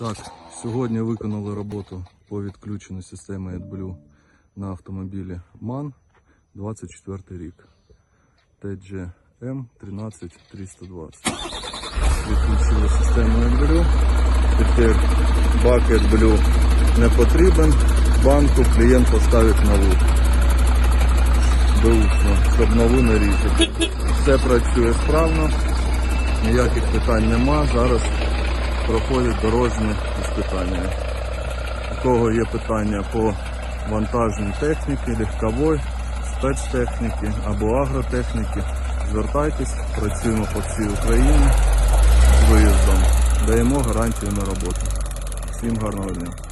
Так, сьогодні виконали роботу по відключенню системи AdBlue на автомобілі MAN 24 рік. TGM 13320. Відключили систему AdBlue. Тепер бак AdBlue не потрібен. Банку клієнт поставить нову. Беушно, щоб нову не різати. Все працює справно, ніяких питань нема. Зараз проходять дорожні іспитання. У кого є питання по вантажній техніці, легковій, спецтехніки або агротехніки, звертайтесь, працюємо по всій Україні з виїздом, даємо гарантію на роботу. Всім гарного дня.